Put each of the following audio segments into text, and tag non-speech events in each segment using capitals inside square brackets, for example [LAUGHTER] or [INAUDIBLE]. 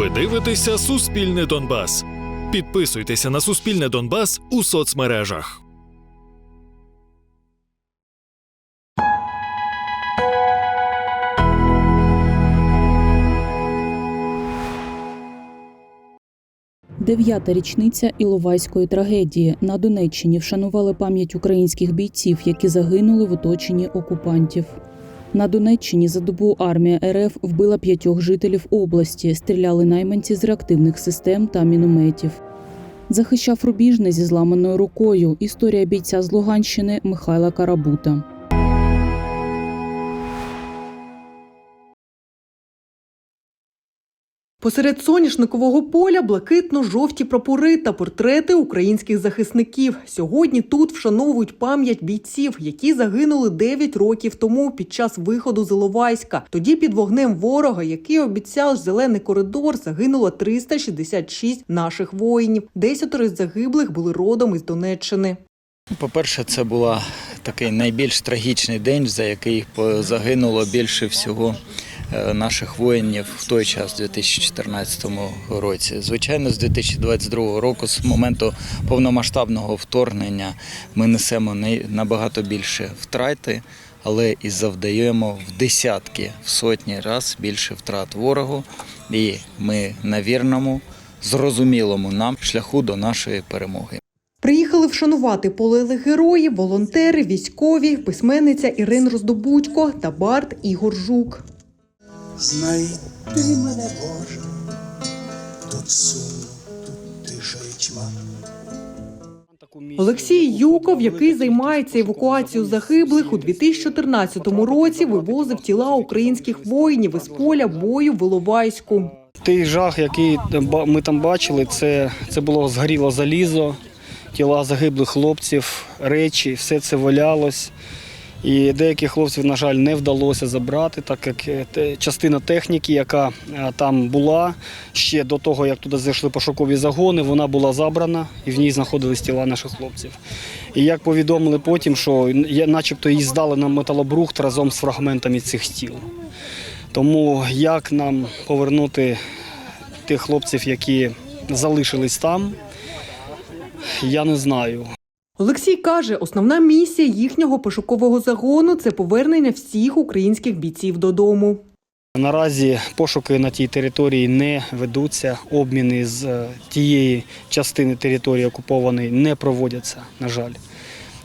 Ви дивитеся Суспільне Донбас. Підписуйтеся на Суспільне Донбас у соцмережах. Дев'ята річниця Іловайської трагедії на Донеччині вшанували пам'ять українських бійців, які загинули в оточенні окупантів. На Донеччині за добу армія РФ вбила п'ятьох жителів області, стріляли найманці з реактивних систем та мінометів. Захищав рубіжне зі зламаною рукою. Історія бійця з Луганщини Михайла Карабута. Посеред соняшникового поля блакитно-жовті прапори та портрети українських захисників. Сьогодні тут вшановують пам'ять бійців, які загинули 9 років тому під час виходу з Іловайська. Тоді під вогнем ворога, який обіцяв зелений коридор, загинуло 366 наших воїнів. Десятеро з загиблих були родом із Донеччини. По-перше, це був такий найбільш трагічний день, за який загинуло більше всього наших воїнів в той час, у 2014 році. Звичайно, з 2022 року, з моменту повномасштабного вторгнення, ми несемо набагато більше втрати, але і завдаємо в десятки, в сотні раз більше втрат ворогу. І ми на вірному, зрозумілому нам шляху до нашої перемоги. Приїхали вшанувати полеглих героїв, волонтери, військові, письменниця Ірин Роздобудько та Барт Ігор Жук. Знайди мене, Боже, тут сумно, тут тиша і тьма. Олексій Юков, який займається евакуацією загиблих, у 2014 році вивозив тіла українських воїнів із поля бою в Іловайську. Той жах, який ми там бачили, це, це було згоріло залізо, тіла загиблих хлопців, речі, все це валялось. І деяких хлопців, на жаль, не вдалося забрати, так як е, частина техніки, яка е, там була ще до того, як туди зайшли пошукові загони, вона була забрана і в ній знаходились тіла наших хлопців. І як повідомили потім, що начебто її здали на металобрухт разом з фрагментами цих тіл. Тому як нам повернути тих хлопців, які залишились там, я не знаю. Олексій каже, основна місія їхнього пошукового загону це повернення всіх українських бійців додому. Наразі пошуки на тій території не ведуться, обміни з е, тієї частини території окупованої не проводяться, на жаль.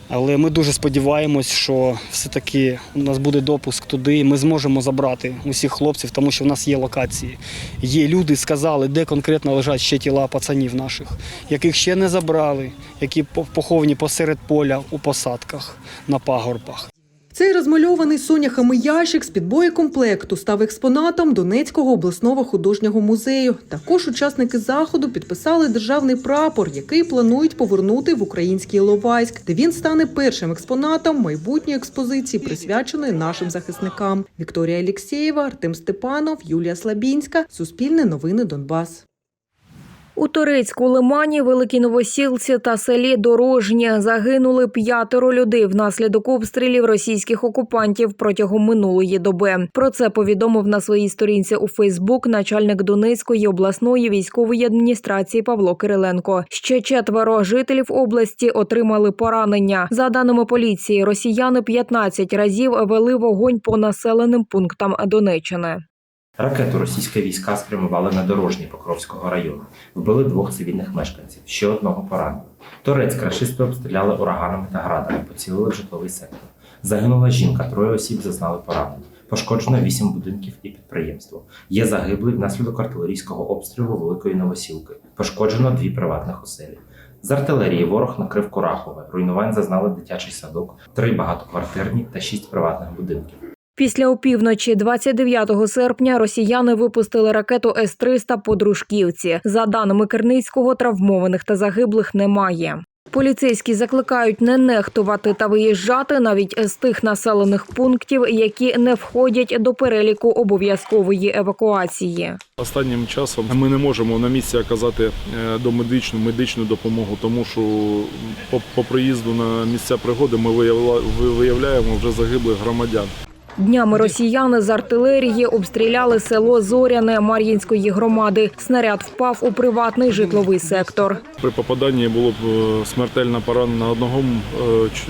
Але ми дуже сподіваємось, що все-таки у нас буде допуск туди, і ми зможемо забрати усіх хлопців, тому що в нас є локації. Є люди, сказали, де конкретно лежать ще тіла пацанів наших, яких ще не забрали, які по- поховані посеред поля у посадках на пагорбах. Цей розмальований соняхами ящик з підбоєкомплекту став експонатом Донецького обласного художнього музею. Також учасники заходу підписали державний прапор, який планують повернути в український Іловайськ, де він стане першим експонатом майбутньої експозиції, присвяченої нашим захисникам. Вікторія Алєксєєва, Артем Степанов, Юлія Слабінська. Суспільне новини Донбас. У Турецьку лимані, Великій Новосілці та селі Дорожнє загинули п'ятеро людей внаслідок обстрілів російських окупантів протягом минулої доби. Про це повідомив на своїй сторінці у Фейсбук начальник Донецької обласної військової адміністрації Павло Кириленко. Ще четверо жителів області отримали поранення. За даними поліції, росіяни 15 разів вели вогонь по населеним пунктам Донеччини. Ракету російські війська спрямували на дорожній Покровського району. Вбили двох цивільних мешканців, ще одного поранили. Торець рашисти обстріляли ураганами та градами, поцілили в житловий сектор. Загинула жінка, троє осіб зазнали поранень. Пошкоджено вісім будинків і підприємство. Є загиблий внаслідок артилерійського обстрілу Великої Новосілки. Пошкоджено дві приватних оселі. З артилерії ворог накрив Курахове. Руйнувань зазнали дитячий садок, три багатоквартирні та шість приватних будинків. Після опівночі 29 серпня росіяни випустили ракету С-300 по Дружківці. За даними Керницького, травмованих та загиблих немає. Поліцейські закликають не нехтувати та виїжджати навіть з тих населених пунктів, які не входять до переліку обов'язкової евакуації. Останнім часом ми не можемо на місці оказати е, домедичну медичну допомогу, тому що по, по приїзду на місця пригоди ми виявляємо вже загиблих громадян. Днями росіяни з артилерії обстріляли село Зоряне Мар'їнської громади. Снаряд впав у приватний житловий сектор. При попаданні було б е, смертельно поранено одного е,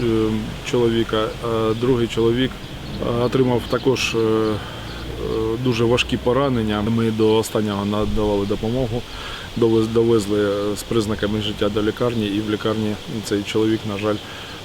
е, чоловіка, а другий чоловік отримав також дуже важкі поранення. Ми до останнього надавали допомогу, довез- довезли з признаками життя до лікарні, і в лікарні цей чоловік, на жаль,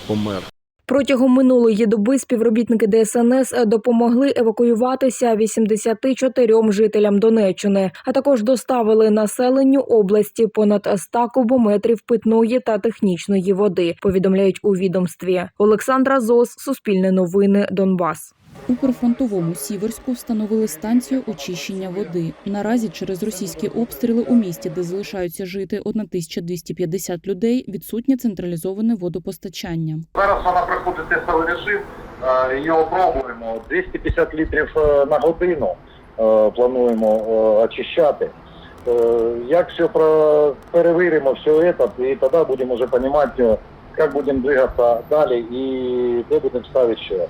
помер. Протягом минулої доби співробітники ДСНС допомогли евакуюватися 84 жителям Донеччини, а також доставили населенню області понад 100 кубометрів питної та технічної води. Повідомляють у відомстві. Олександра Зос, Суспільне новини, Донбас. У прифронтовому Сіверську встановили станцію очищення води. Наразі через російські обстріли у місті, де залишаються жити 1250 людей, відсутнє централізоване водопостачання. Зараз вона проходить тестовий режим, е, її опробуємо. 250 літрів е, на годину е, плануємо очищати. Як все про- перевіримо, все це, і тоді будемо вже розуміти, як будемо двигатися далі і де будемо ставити ще.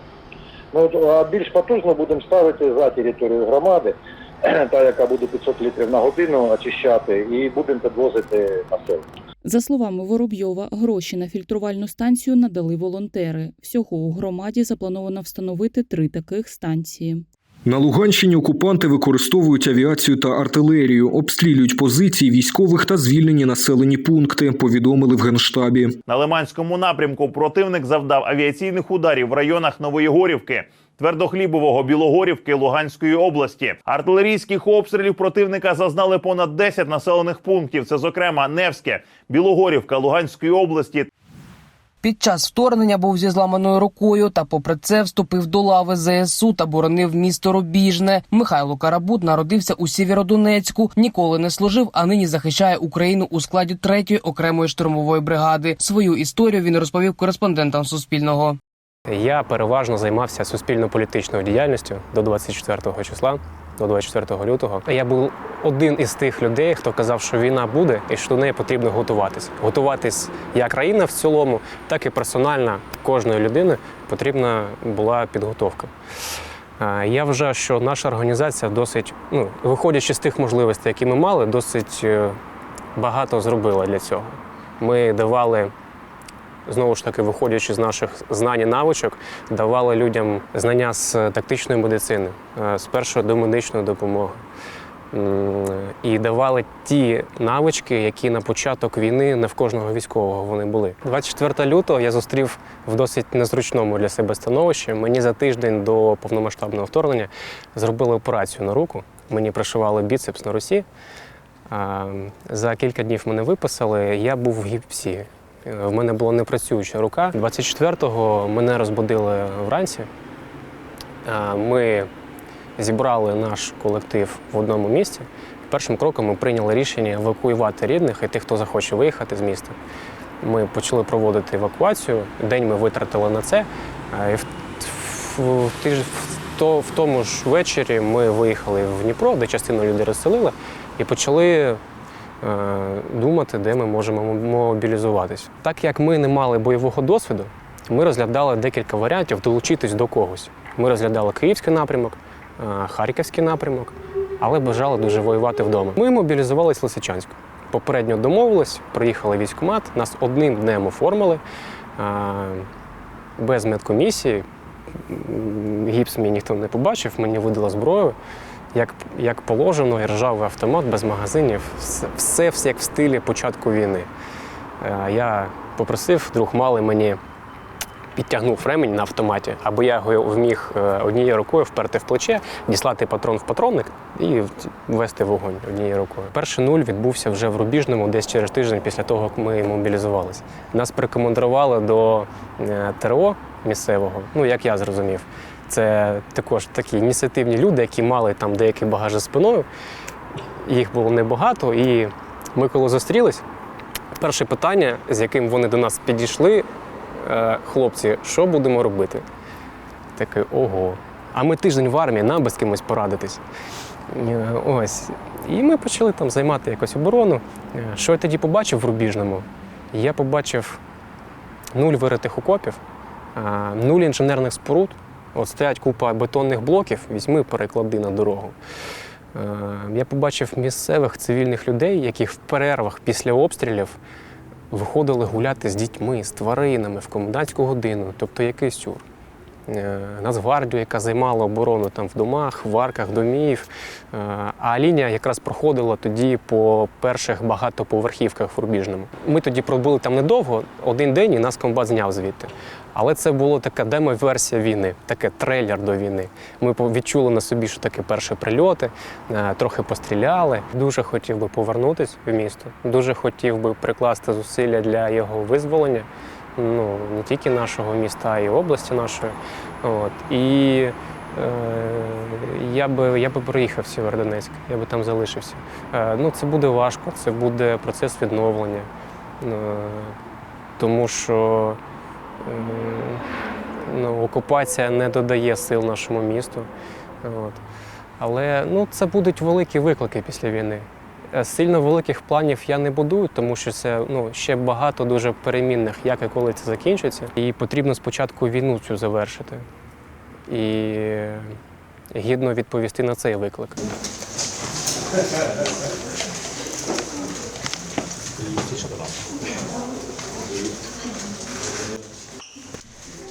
Ну, а більш потужно будемо ставити за територію громади, [CLEARS THROAT] та яка буде 500 літрів на годину очищати, і будемо підвозити населення. За словами Воробйова, гроші на фільтрувальну станцію надали волонтери. Всього у громаді заплановано встановити три таких станції. На Луганщині окупанти використовують авіацію та артилерію, обстрілюють позиції військових та звільнені населені пункти. Повідомили в генштабі. На Лиманському напрямку противник завдав авіаційних ударів в районах Нової Горівки, Твердохлібового, Білогорівки, Луганської області. Артилерійських обстрілів противника зазнали понад 10 населених пунктів. Це, зокрема, Невське, Білогорівка, Луганської області Під час вторгнення був зі зламаною рукою та, попри це, вступив до лави ЗСУ та боронив місто Рубіжне. Михайло Карабут народився у Сєвєродонецьку, ніколи не служив, а нині захищає Україну у складі третьої окремої штурмової бригади. Свою історію він розповів кореспондентам Суспільного. Я переважно займався суспільно-політичною діяльністю до 24 числа, до 24 лютого. Я був один із тих людей, хто казав, що війна буде і що до неї потрібно готуватись. Готуватись як країна в цілому, так і персонально кожної людини потрібна була підготовка. Е, Я вважаю, що наша організація досить, ну, виходячи з тих можливостей, які ми мали, досить е, багато зробила для цього. Ми давали знову ж таки, виходячи з наших знань і навичок, давали людям знання з тактичної медицини, е, з першої до медичної допомоги. І давали ті навички, які на початок війни не в кожного військового вони були. 24 лютого я зустрів в досить незручному для себе становищі. Мені за тиждень до повномасштабного вторгнення зробили операцію на руку. Мені пришивали біцепс на русі. За кілька днів мене виписали. Я був в гіпсі. Е, В мене була непрацююча рука. 24-го мене розбудили вранці. Ми зібрали наш колектив в одному місці. Першим кроком ми прийняли рішення евакуювати рідних і тих, хто захоче виїхати з міста. Ми почали проводити евакуацію. День ми витратили на це. І в, в, в, то, в тому ж вечорі ми виїхали в Дніпро, де частину людей розселили, і почали е, думати, де ми можемо мобілізуватись. Так як ми не мали бойового досвіду, ми розглядали декілька варіантів долучитись до когось. Ми розглядали київський напрямок, е, харківський напрямок, але бажали дуже воювати вдома. Ми мобілізувались в Лисичанську. Попередньо домовились, приїхали військкомат, нас одним днем оформили е, без медкомісії. Гіпс мені ніхто не побачив, мені видали зброю. Як, як положено, і ржавий автомат без магазинів, все, все, як в стилі початку війни. Е, Я попросив, друг малий мені підтягнув ремень на автоматі, аби я його вміг е, однією рукою вперти в плече, діслати патрон в патронник і вести вогонь однією рукою. Перший нуль відбувся вже в Рубіжному, десь через тиждень після того, як ми мобілізувалися. Нас прикомандували до е, ТРО місцевого, ну як я зрозумів. Це також такі ініціативні люди, які мали там деякий багаж за спиною. Їх було небагато, і ми коли зустрілись, перше питання, з яким вони до нас підійшли, е, хлопці, що будемо робити? Такий, ого. А ми тиждень в армії, нам без кимось порадитись. Е, Ось. І ми почали там займати якось оборону. Е, Що я тоді побачив в Рубіжному? Я побачив нуль виритих окопів, нуль інженерних споруд, От стоять купа бетонних блоків, візьми, переклади на дорогу. Е, Я побачив місцевих цивільних людей, які в перервах після обстрілів виходили гуляти з дітьми, з тваринами в комендантську годину, тобто якийсь сюр. Е, Нацгвардію, яка займала оборону там в домах, в арках домів. Е, А лінія якраз проходила тоді по перших багатоповерхівках в Рубіжному. Ми тоді пробули там недовго, один день і нас комбат зняв звідти. Але це була така демо-версія війни, таке трейлер до війни. Ми відчули на собі, що таке перші прильоти, е, трохи постріляли. Дуже хотів би повернутися в місто, дуже хотів би прикласти зусилля для його визволення ну, не тільки нашого міста, а й області нашої. От. І е, я би, я би приїхав в Сєвєродонецьк, я би там залишився. Е, ну, це буде важко, це буде процес відновлення. Тому що ну, окупація не додає сил нашому місту. От. Але ну, це будуть великі виклики після війни. Е, Сильно великих планів я не будую, тому що це ну, ще багато дуже перемінних, як і коли це закінчиться. І потрібно спочатку війну цю завершити і гідно відповісти на цей виклик.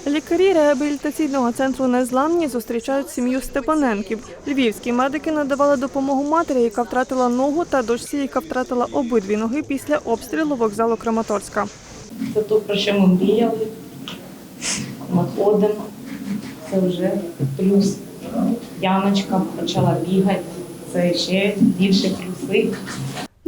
Лікарі реабілітаційного центру Незламні зустрічають сім'ю Степаненків. Львівські медики надавали допомогу матері, яка втратила ногу, та дочці, яка втратила обидві ноги після обстрілу вокзалу Краматорська. Це то, про що ми мріяли. Ми ходимо. Це вже плюс. Яночка почала бігати. Це ще більше плюси.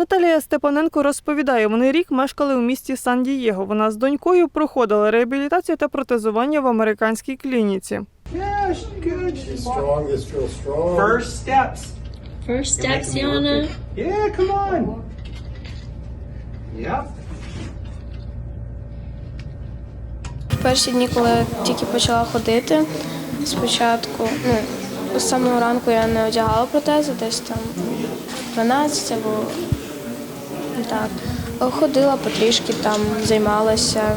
Наталія Степаненко розповідає, вони рік мешкали у місті Сан-Дієго. Вона з донькою проходила реабілітацію та протезування в американській клініці. First steps. Yana. Yeah, come on. Yep. Перші дні, коли я тільки почала ходити, спочатку, ну, з самого ранку я не одягала протези, десь там 12 або так. Ходила потрішки, там займалася.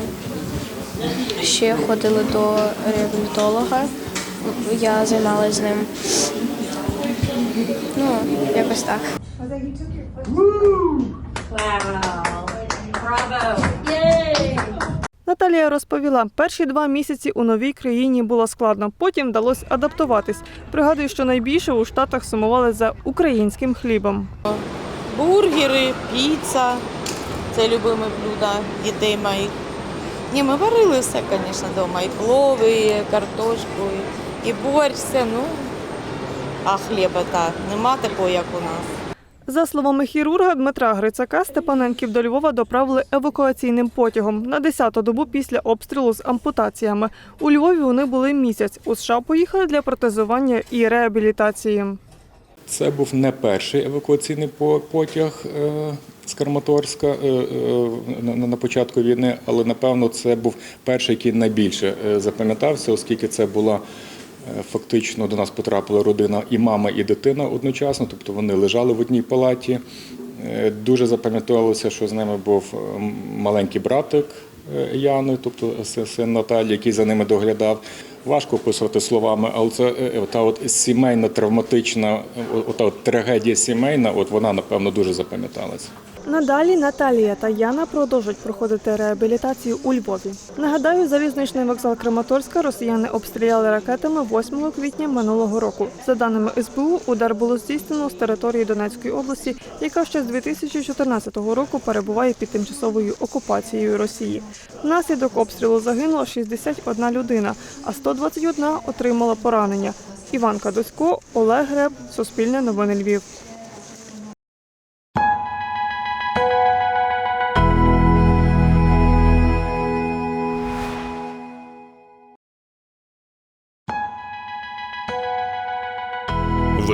Ще ходили до реабілітолога. Я займалася з ним. Ну, якось так. Наталія розповіла, перші два місяці у новій країні було складно, потім вдалося адаптуватись. Пригадую, що найбільше у Штатах сумували за українським хлібом. Бургери, піца. Це любиме блюдо дітей моїх. Ні, ми варили все, звісно, вдома. І плови, і картошку, і, борщ, все, ну. А хліба так, нема такого, як у нас. За словами хірурга Дмитра Грицака, Степаненків до Львова доправили евакуаційним потягом на 10-ту добу після обстрілу з ампутаціями. У Львові вони були місяць. У США поїхали для протезування і реабілітації. Це був не перший евакуаційний потяг е, з Краматорська е, е, на- початку війни, але напевно це був перший, який найбільше запам'ятався, оскільки це була фактично до нас потрапила родина і мама, і дитина одночасно, тобто вони лежали в одній палаті. Дуже запам'ятовувалося, що з ними був маленький братик Яни, тобто син Наталі, який за ними доглядав. Важко описувати словами, але це е, та от сімейна травматична, е, ота от трагедія сімейна, от вона напевно дуже запам'яталася. Надалі Наталія та Яна продовжать проходити реабілітацію у Львові. Нагадаю, залізничний вокзал Краматорська росіяни обстріляли ракетами 8 квітня минулого року. За даними СБУ, удар було здійснено з території Донецької області, яка ще з 2014 року перебуває під тимчасовою окупацією Росії. Внаслідок обстрілу загинула 61 людина, а 121 отримала поранення. Іван Кадусько, Олег Греб, Суспільне новини Львів.